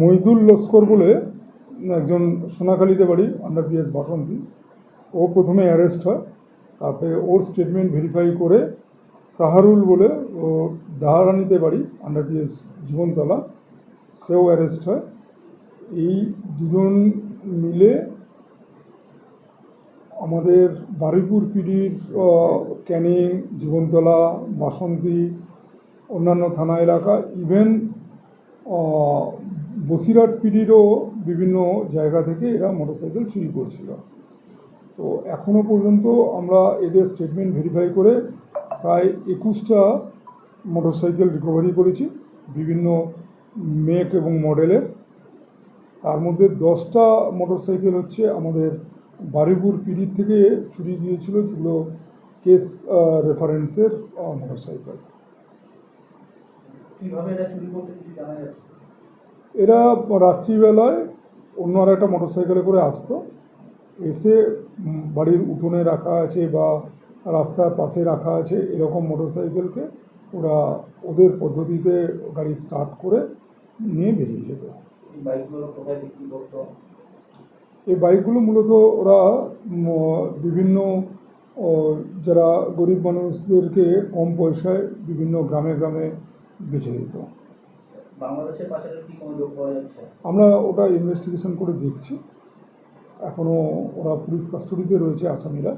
মইদুল লস্কর বলে একজন সোনাখালীতে বাড়ি আন্ডার পিএস বাসন্তী। ও প্রথমে অ্যারেস্ট হয়, তারপরে ওর স্টেটমেন্ট ভেরিফাই করে সাহারুল বলে ও দাহারানিতে বাড়ি আন্ডার পিএস জীবনতলা, সেও অ্যারেস্ট হয়। এই দুজন মিলে আমাদের বারুইপুর পিডির ক্যানিং, জীবনতলা, বাসন্তী, অন্যান্য থানা এলাকা ইভেন বসিরহাট পিডিরও বিভিন্ন জায়গা থেকে এরা মোটরসাইকেল চুরি করছিল। তো এখনও পর্যন্ত আমরা এদের স্টেটমেন্ট ভেরিফাই করে প্রায় একুশটা মোটরসাইকেল রিকভারি করেছি, বিভিন্ন মেক এবং মডেলের তার মধ্যে দশটা মোটরসাইকেল হচ্ছে আমাদের বারুইপুর পিড়ির থেকে চুরি গিয়েছিল, যেগুলো কেস রেফারেন্সের মোটরসাইকেল। কীভাবে এটা চুরি করতে জানা এরা রাত্রিবেলায় অন্য আর একটা মোটরসাইকেলে করে আসতো। এসে বাড়ির উঠোনে রাখা আছে বা রাস্তার পাশে রাখা আছে এরকম মোটরসাইকেলকে ওরা ওদের পদ্ধতিতে গাড়ি স্টার্ট করে নিয়ে বেরিয়ে যেত। এই বাইকগুলো মূলত ওরা বিভিন্ন যারা গরিব মানুষদেরকে কম পয়সায় বিভিন্ন গ্রামে গ্রামে বেছে দিত। বাংলাদেশের কি কোনো যোগ পাওয়া যাচ্ছে? আমরা ওটা ইনভেস্টিগেশন করে দেখছি। এখনও ওরা পুলিশ কাস্টডিতে রয়েছে আসামিরা।